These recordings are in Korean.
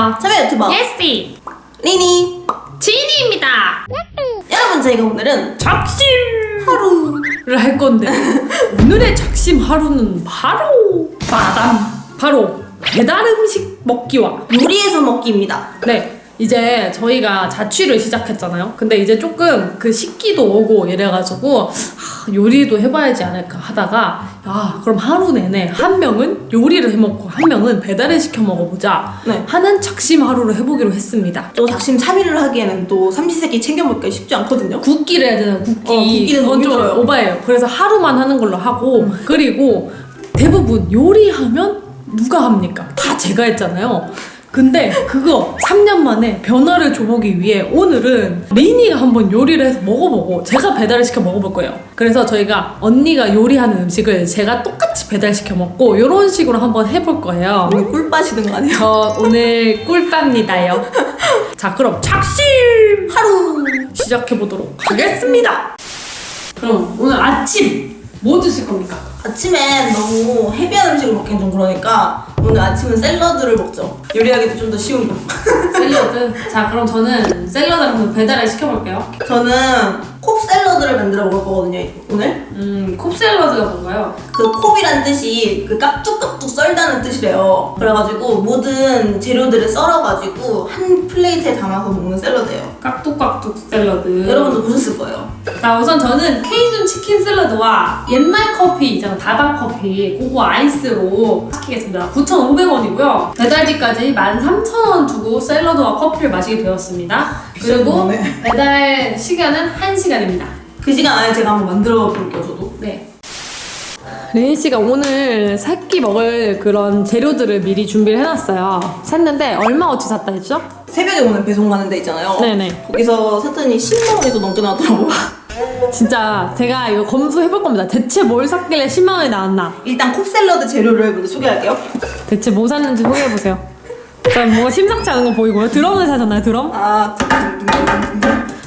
안녕하세요. 참여 유튜버 예스티 리니 지니입니다. 여러분 저희가 오늘은 작심 하루를 할 건데 오늘의 작심 하루는 바로 마담 바로 배달 음식 먹기와 요리해서 먹기입니다 네 이제 저희가 자취를 시작했잖아요. 근데 이제 조금 그 식기도 오고 이래가지고 하, 요리도 해봐야지 않을까 하다가 야 그럼 하루 내내 한 명은 요리를 해먹고 한 명은 배달을 시켜 먹어보자 네. 하는 작심 하루를 해보기로 했습니다. 저 작심 3일을 하기에는 또 삼시세끼 챙겨 먹기가 쉽지 않거든요 굽기를 해야 되는 굽기. 어, 그건 너무 좀 힘들어요. 음. 오바예요. 그래서 하루만 하는 걸로 하고 그리고 대부분 요리하면 누가 합니까? 다 제가 했잖아요. 근데 그거 3년 만에 변화를 줘보기 위해 오늘은 리니가 한번 요리를 해서 먹어보고 제가 배달을 시켜 먹어볼 거예요. 그래서 저희가 언니가 요리하는 음식을 제가 똑같이 배달시켜 먹고 이런 식으로 한번 해볼 거예요. 오늘 꿀 빠시는 거 아니에요? 저 오늘 꿀빠입니다요. 자 그럼 착심 하루 시작해 보도록 하겠습니다. 그럼 오늘 아침 뭐 드실 겁니까? 아침엔 너무 헤비한 음식을 먹기엔 좀 그러니까 오늘 아침은 샐러드를 먹죠 요리하기도 좀 더 쉬운 거 샐러드. 자 그럼 저는 샐러드 한번 배달을 시켜볼게요. 저는 콥 샐러드를 만들어 먹을 거거든요 오늘 음, 콥 샐러드가 뭔가요? 그 콥이란 뜻이 그 깍둑깍둑 썰다는 뜻이래요. 그래가지고 모든 재료들을 썰어가지고 한 플레이트에 담아서 먹는 샐러드예요. 깍둑깍둑 샐러드. 여러분도 보셨을 거예요. 자 우선 저는 케이준 치킨 샐러드와 옛날 커피 있잖아 다방 커피 그거 아이스로 시키겠습니다 9,500원이고요 배달비까지 13,000원 주고 샐러드와 커피를 마시게 되었습니다 그리고 거네. 배달 시간은 1시간입니다 그 시간 안에 제가 한번 만들어 볼게요, 저도. 네 레인 씨가 오늘 새끼 먹을 그런 재료들을 미리 준비를 해놨어요 샀는데 얼마어치 샀다 했죠? 새벽에 오늘 배송 가는 데 있잖아요. 네네 거기서 샀더니 10만 원이 더 넘게 나왔더라고요. 진짜 제가 이거 검수해볼 겁니다 대체 뭘 샀길래 10만 원이 나왔나 일단 콥 샐러드 재료를 먼저 소개할게요. 대체 뭐 샀는지 소개해보세요. 일단 뭐가 심상치 않은 거 보이고요. 드럼을 사셨나요, 드럼? 아,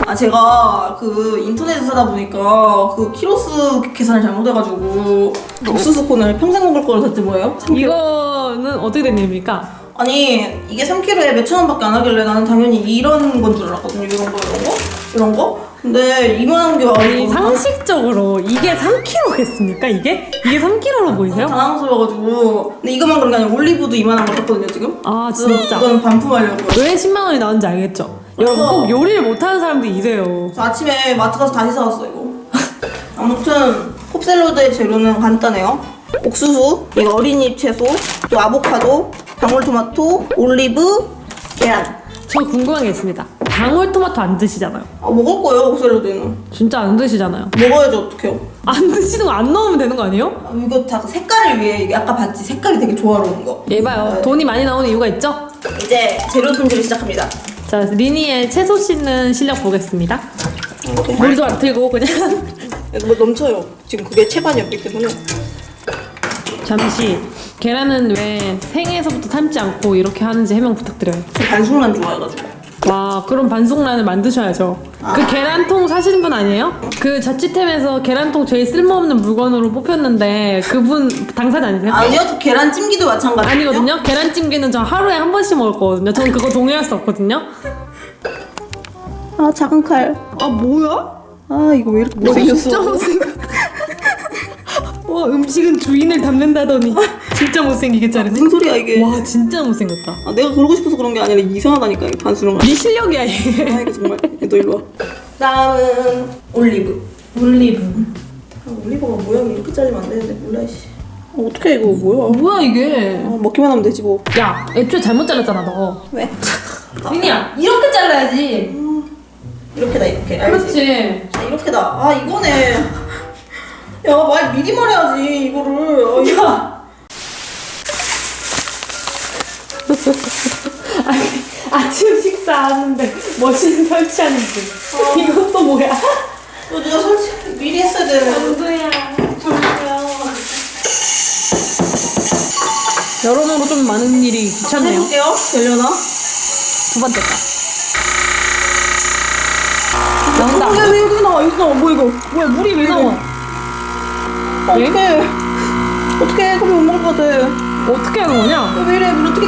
아 제가 그 인터넷에 사다 보니까 그 키로수 계산을 잘못해가지고 옥수수 콘을 평생 먹을 거를 샀지 뭐예요? 이거는 어떻게 된 일입니까? 아니 이게 3kg에 몇천 원밖에 안 하길래 나는 당연히 이런 건 줄 알았거든요 이런 거 이런 거 이런 거 근데 이만한 게 아니, 와가지고 상식적으로 이게 3kg겠습니까, 이게? 이게 3kg로 보이세요? 당황스러워가지고 근데 이것만 그런 게 아니라 올리브도 이만한 거 샀거든요 지금 아, 진짜. 이거는 반품하려고요 왜 10만 원이 나온지 알겠죠? 여러분 꼭 요리를 못하는 사람들이 이래요. 저 아침에 마트 가서 다시 사왔어 이거 아무튼 컵샐러드의 재료는 간단해요 옥수수, 이 어린잎 채소, 또 아보카도, 방울토마토, 올리브, 계란 저 궁금한 게 있습니다. 방울토마토 안 드시잖아요. 아, 먹을 거예요 옥샐러드는 진짜 안 드시잖아요. 먹어야지 어떡해요 안 드시는 거 안 넣으면 되는 거 아니에요? 아, 이거 다그 색깔을 위해 이게 아까 봤지 색깔이 되게 조화로운 거 얘 봐요. 네. 돈이 많이 나오는 이유가 있죠? 이제 재료 손질을 시작합니다 자, 리니의 채소 씻는 실력 보겠습니다. 이렇게 물도 안 틀고 그냥 뭐 넘쳐요 지금 그게 채반이었기 때문에 잠시 계란은 왜 생에서부터 삶지 않고 이렇게 하는지 해명 부탁드려요. 저 반숙란 좋아해가지고 와 그럼 반숙란을 만드셔야죠. 그 계란통 사시는 분 아니에요? 그 자취템에서 계란통 제일 쓸모없는 물건으로 뽑혔는데 그분 당사자 아니세요? 아니요 저 계란찜기도 마찬가지예요 아니거든요. 계란찜기는 저 하루에 한 번씩 먹을 거거든요. 전 그거 동의할 수 없거든요. 아 작은 칼 아 뭐야? 아 이거 왜 이렇게 못생겼어 못생겼. 와 음식은 주인을 닮는다더니 진짜 못생기겠지 않으세요? 무슨 소리야 이게 와 진짜 못생겼다. 아, 내가 그러고 싶어서 그런 게 아니라 이상하다니까 이 반수령 네 실력이야 이게. 아 이거 정말 너 일로 와 다음은 올리브 올리브. 아, 올리브가 모양이 이렇게 잘리면 안 되는데 몰라 씨 아, 어떡해 이거 뭐야 뭐야 이게? 아, 먹기만 하면 되지 뭐 야 애초에 잘못 잘랐잖아 너. 왜? 민이야 이렇게 잘라야지. 이렇게다 이렇게 알지? 그렇지. 아, 이렇게다 아 이거네 야 말 미리 말해야지 이거를 아, 이거. 야. 아니, 아침 식사하는데 머신 설치하는 중. 이것도 뭐야? 너 누가 설치 미리 했어야 되는 정도야. 여러모로 좀 많은 일이 귀찮네요. 해볼게요 되려나? 두 번째 거. 나온다. 어, 야, 왜 여기 나와 여기 나와 뭐 이거 뭐야 물이 왜 나와? 예? 어떡해 어떡해 커피 못 먹을 것 같아 어떻게 하는 거냐? 어, 왜 이래? 물 어떻게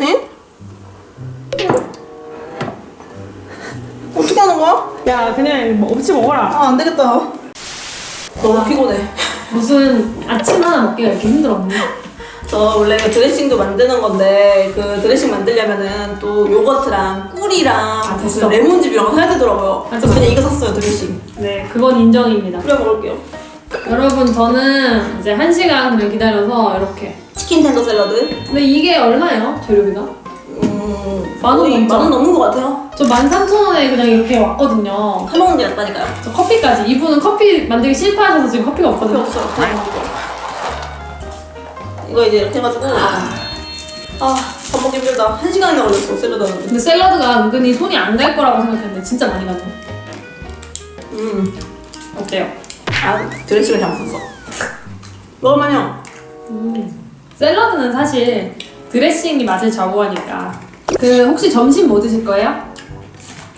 응? 어떻게 하는 거야? 야 그냥 뭐 없이 먹어라 아, 안 되겠다. 너무 아. 피곤해. 무슨 아침 하나 먹기가 이렇게 힘들어? 저 원래 그 드레싱도 만드는 건데 그 드레싱 만들려면은 또 요거트랑 꿀이랑 아, 됐어. 그 무슨 레몬즙 이런 거 사야 되더라고요. 아, 그래서 그냥 이거 샀어요 드레싱. 네 그건 인정입니다. 뿌려 먹을게요. 여러분 저는 이제 한 시간 그냥 기다려서 이렇게. 치킨 텐더 샐러드. 근데 이게 얼마예요 재료비가? 음, 만 원 거의 넘죠? 만원 넘는 것 같아요. 저 13,000원에 그냥 이렇게 왔거든요. 사 먹는 게 낫다니까요. 저 커피까지. 이분은 커피 만들기 실패하셔서 지금 커피가 필요 없거든요. 없어요. 그냥 먹어. 이거 이제 이렇게 해가지고 아, 밥 먹기 힘들다. 한 시간이나 걸렸어 샐러드 하는데. 근데 샐러드가 은근히 손이 안 갈 거라고 생각했는데 진짜 많이 가네. 음, 어때요? 아 드레싱을 잘못 썼어. 먹을만해요. 샐러드는 사실 드레싱이 맛을 좌우하니까. 그 혹시 점심 뭐 드실 거예요?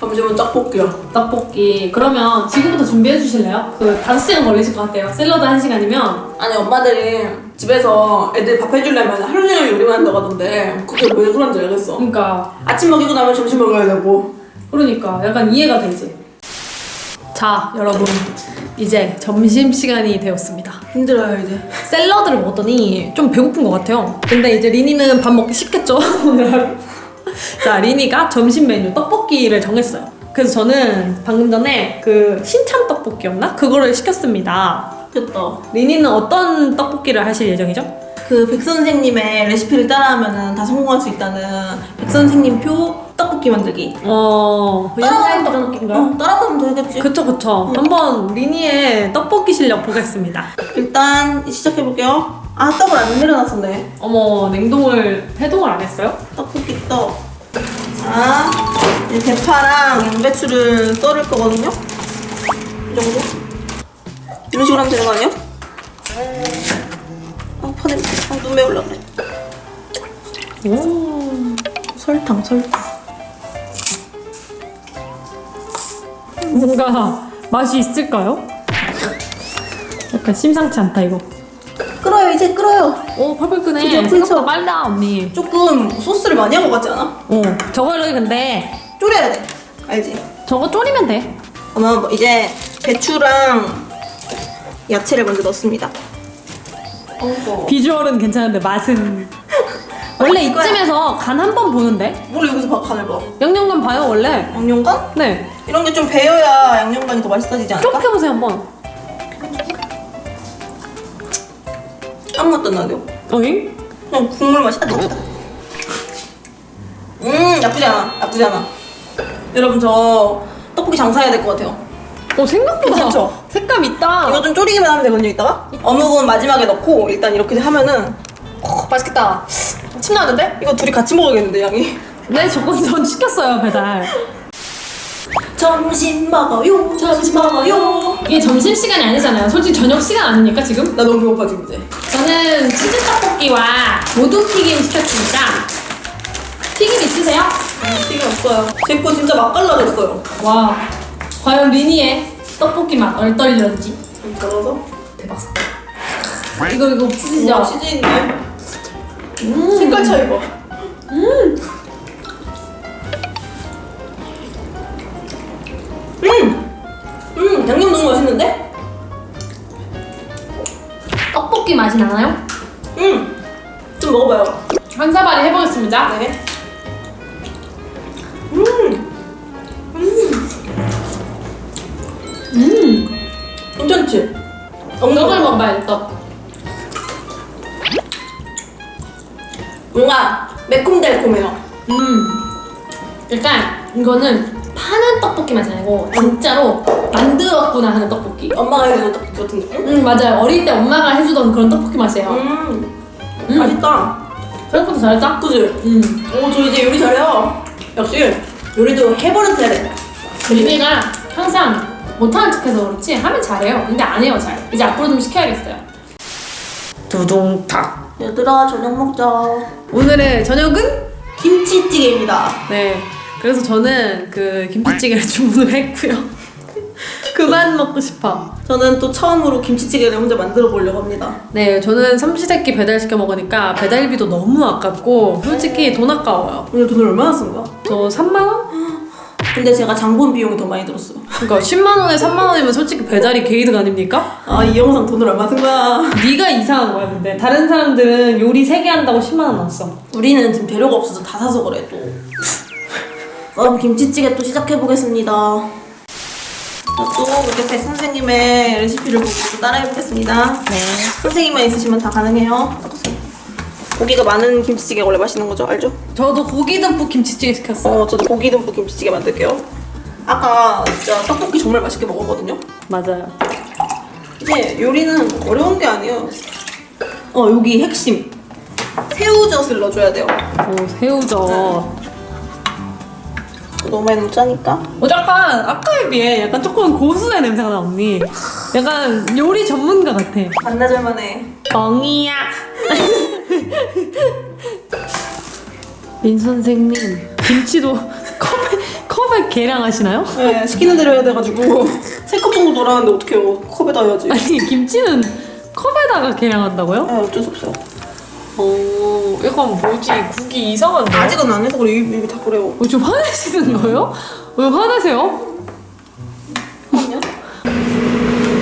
점심은 떡볶이요. 떡볶이. 그러면 지금부터 준비해 주실래요? 그 5시간 걸리실 것 같아요. 샐러드 1시간이면. 아니 엄마들이 집에서 애들 밥 해주려면 하루 종일 요리만 한다고 하던데 그게 왜 그런지 알겠어. 그러니까 아침 먹이고 나면 점심 먹어야 되고. 그러니까 약간 이해가 되지. 자, 여러분. 이제 점심 시간이 되었습니다. 힘들어요 이제. 샐러드를 먹었더니 좀 배고픈 것 같아요. 근데 이제 리니는 밥 먹기 쉽겠죠? 오늘 하루. 자, 리니가 점심 메뉴 떡볶이를 정했어요. 그래서 저는 방금 전에 그 신참 떡볶이였나? 그거를 시켰습니다. 됐다. 리니는 어떤 떡볶이를 하실 예정이죠? 그 백 선생님의 레시피를 따라하면 다 성공할 수 있다는 백 선생님 표 떡볶이 만들기. 어, 옛날 떡볶이인가요? 어, 따라하면 되겠지. 그쵸, 그쵸. 한번 리니의 떡볶이 실력 보겠습니다. 일단 시작해 볼게요. 아 떡을 안 내려놨었네. 어머, 냉동을, 해동을 안 했어요? 떡볶이 떡. 자, 이 대파랑 양배추를 썰을 거거든요. 이 정도? 이런 식으로 하면 되는 거 아니야? 아, 파네. 아, 눈 매울라 그래. 오. 설탕, 설탕. 뭔가 맛이 있을까요? 약간 심상치 않다 이거. 끓어요, 이제 끓어요. 오 펄펄 끄네. 그쵸, 그쵸. 생각보다 빨라 언니. 조금 소스를 많이 한 것 같지 않아? 어 저거를 근데 졸여야 돼. 알지? 저거 졸이면 돼. 그러면 뭐 이제 배추랑 야채를 먼저 넣습니다. 어, 비주얼은 괜찮은데 맛은 원래 이쯤에서 간 한 번 보는데 뭘 여기서 봐, 간을 봐. 양념간 봐요 원래. 양념간? 네. 이런 게 좀 배어야 양념간이 더 맛있어지지 않을까? 쭉 펴보세요 한번. 아무것도 안 나네요. 어잉? 그냥 국물 맛이 딱 나다. 음, 나쁘지 않아. 나쁘지 않아. 여러분 저 떡볶이 장사해야 될 것 같아요. 어 생각보다 괜찮죠? 색감 있다. 이거 좀 졸이기만 하면 되거든요, 이따가. 어묵은 마지막에 넣고 일단 이렇게 하면은 어, 맛있겠다. 침 나는데? 이거 둘이 같이 먹어야겠는데, 양이. 네 저건 전 시켰어요 배달. 점심 먹어요. 점심 먹어요. 이게 점심 시간이 아니잖아요. 솔직히 저녁 시간 아닙니까 지금? 나 너무 배고파 지금 이제. 저는 치즈 떡볶이와 모두 튀김 시켰습니다. 튀김 있으세요? 튀김 없어요. 제 거 진짜 맛깔나졌어요. 와, 과연 리니의 떡볶이 맛 얼떨려지 먹어서. 대박 사건. 이거 이거 와, 치즈죠? 치즈 있네. 색깔 차이 봐. 음! 음! 양념 너무 맛있는데? 떡볶이 맛이 나나요? 음! 좀 먹어봐요. 한 사발이 해보겠습니다. 네. 음! 음, 괜찮지? 떡을 엉덩이 먹어봐야 돼, 떡. 뭔가 매콤달콤해요. 음, 약간 이거는 파는 떡볶이 맛이 아니고 진짜로 만들었구나 하는 떡볶이. 엄마가 해주는 떡볶이 같은 느낌? 음, 맞아요. 어릴 때 엄마가 해주던 그런 떡볶이 맛이에요. 음! 음. 맛있다. 생각보다 잘했다. 그지? 음. 오, 저 이제 요리 잘해요. 역시 요리도 해버릇 해야 돼. 리미가 항상 못하는 척해서 그렇지 하면 잘해요. 근데 안 해요 잘. 이제 앞으로 좀 시켜야겠어요. 두둥탁. 얘들아, 저녁 먹자. 오늘의 저녁은? 김치찌개입니다. 네. 그래서 저는 그 김치찌개를 주문을 했고요. 그만 먹고 싶어. 저는 또 처음으로 김치찌개를 혼자 만들어 보려고 합니다. 네, 저는 삼시세끼 배달 시켜 먹으니까 배달비도 너무 아깝고 솔직히 돈 아까워요. 오늘 돈을 얼마나 쓴 거야? 저 3만 원? 근데 제가 장본 비용이 더 많이 들었어요. 그러니까 10만 원에 3만 원이면 솔직히 배달이 개이득 아닙니까? 아 이 영상 돈을 얼마 쓴 거야? 네가 이상한 거야 근데 다른 사람들은 요리 3개 한다고 10만 원 났어 우리는 지금 재료가 없어서 다 사서 그래 또. 그럼 김치찌개 또 시작해 보겠습니다. 또 이렇게 백 선생님의 레시피를 보고 또 따라해 보겠습니다. 네 선생님만 있으시면 다 가능해요. 고기가 많은 김치찌개 원래 맛있는 거죠, 알죠? 저도 고기 듬뿍 김치찌개 시켰어 어, 저도 고기 듬뿍 김치찌개 만들게요. 아까 진짜 떡볶이 정말 맛있게 먹었거든요. 맞아요 이게 요리는 어려운 게 아니에요. 어, 여기 핵심. 새우젓을 넣어줘야 돼요. 오 새우젓 너무 많이 넣자니까 어 약간 아까에 비해 약간 조금 고수의 냄새가 나 언니 약간 요리 전문가 같아 반나절 만에 뻥이야 민 선생님 김치도 컵에 컵에 계량 하시나요? 네, 시키는 대로 해야 돼가지고 세 컵 정도 넣으라는데 어떡해요. 컵에다 해야지. 아니 김치는 컵에다가 계량한다고요? 네, 어쩔 수 없어요. 오 약간 뭐지 국이 이상한데? 아직은 안 해서 그래. 입이, 입이 다 그래요. 어, 좀 화내시는 거예요? 왜 화내세요? 잠깐만요.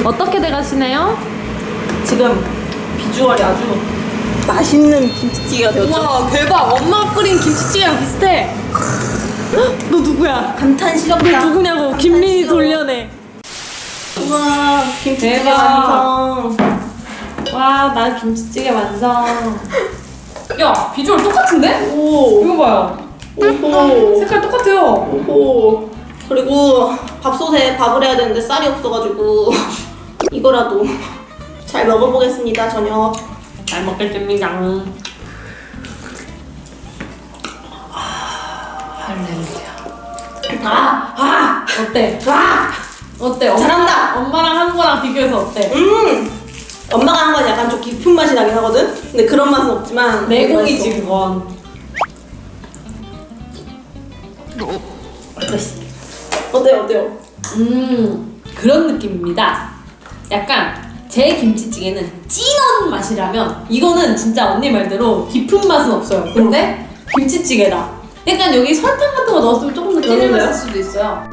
어떻게 돼가시나요? 지금 비주얼이 아주 맛있는 김치찌개가 되었죠. 와 대박 엄마가 끓인 김치찌개랑 비슷해 헉, 너 누구야? 감탄 너 시럽이다. 누구냐고 김민희 돌려내 우와, 김치찌개 대박. 완성. 와난 김치찌개 완성 야 비주얼 똑같은데? 오, 이거 봐요 오호. 색깔 똑같아요 오호. 그리고 밥솥에 밥을 해야 되는데 쌀이 없어가지고 이거라도 잘 먹어보겠습니다 저녁. 잘 먹겠습니다 할렐루야 아, 아, 어때? 아. 어때? 잘한다. 엄마랑 한 거랑 비교해서 어때? 음. 엄마가 한 건 약간 좀 깊은 맛이 나긴 하거든. 근데 그런 맛은 없지만 내공이지. 그건 어때요, 어때요? 음 그런 느낌입니다. 약간 제 김치찌개는 진한 맛이라면 이거는 진짜 언니 말대로 깊은 맛은 없어요. 근데 김치찌개다. 약간 여기 설탕 같은 거 넣었으면 조금 더 진한? 맛일 수도 있어요.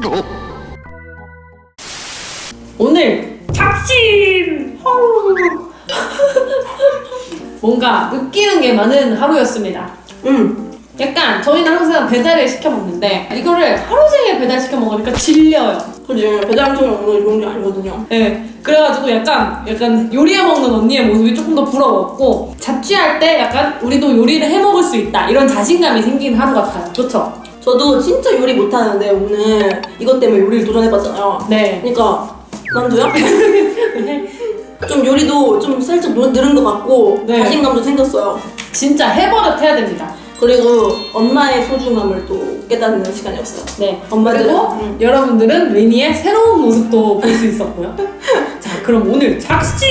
오늘 작심 뭔가 느끼는 게 많은 하루였습니다. 음. 약간 저희는 항상 배달을 시켜 먹는데 이거를 하루 종일 배달 시켜 먹으니까 질려요. 그지 배달 음식을 먹는 게 좋은 게 아니거든요. 네, 그래가지고 약간 약간 요리해 먹는 언니의 모습이 조금 더 부러웠고 자취할 때 약간 우리도 요리를 해 먹을 수 있다 이런 자신감이 생긴 하루 같아요. 좋죠? 저도 진짜 요리 못하는데 오늘 이것 때문에 요리를 도전해봤잖아요. 네. 그러니까 만두요? 좀 요리도 좀 살짝 늘- 늘은 것 같고 네. 자신감도 생겼어요. 진짜 해버릇 해야 됩니다. 그리고 엄마의 소중함을 또 깨닫는 시간이었어요. 네. 엄마들은? 그리고 응. 여러분들은 레니의 새로운 모습도 볼 수 있었고요. 자, 그럼 오늘 작심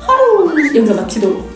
하루 여기서 마치도록